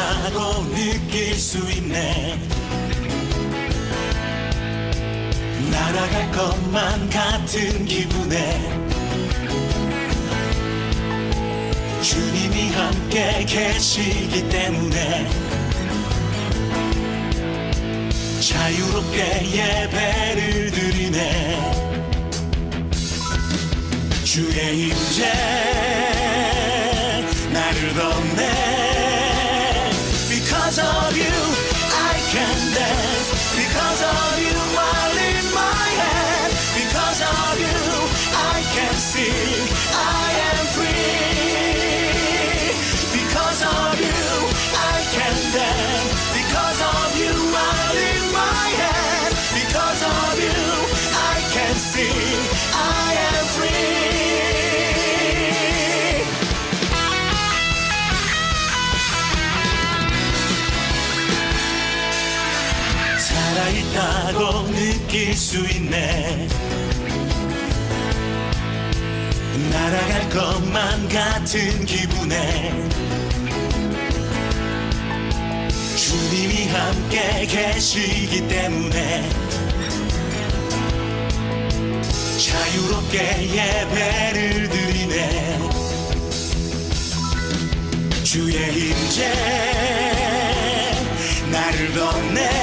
있다고 느낄 수 있네. 날아갈 것만 같은 기분에 주님이 함께 계시기 때문에 자유롭게 예배를 드리네. 주의 임재 나를 덮네 느낄 수 있네. 날아갈 것만 같은 기분에 주님이 함께 계시기 때문에 자유롭게 예배를 드리네. 주의 임재 나를 덮네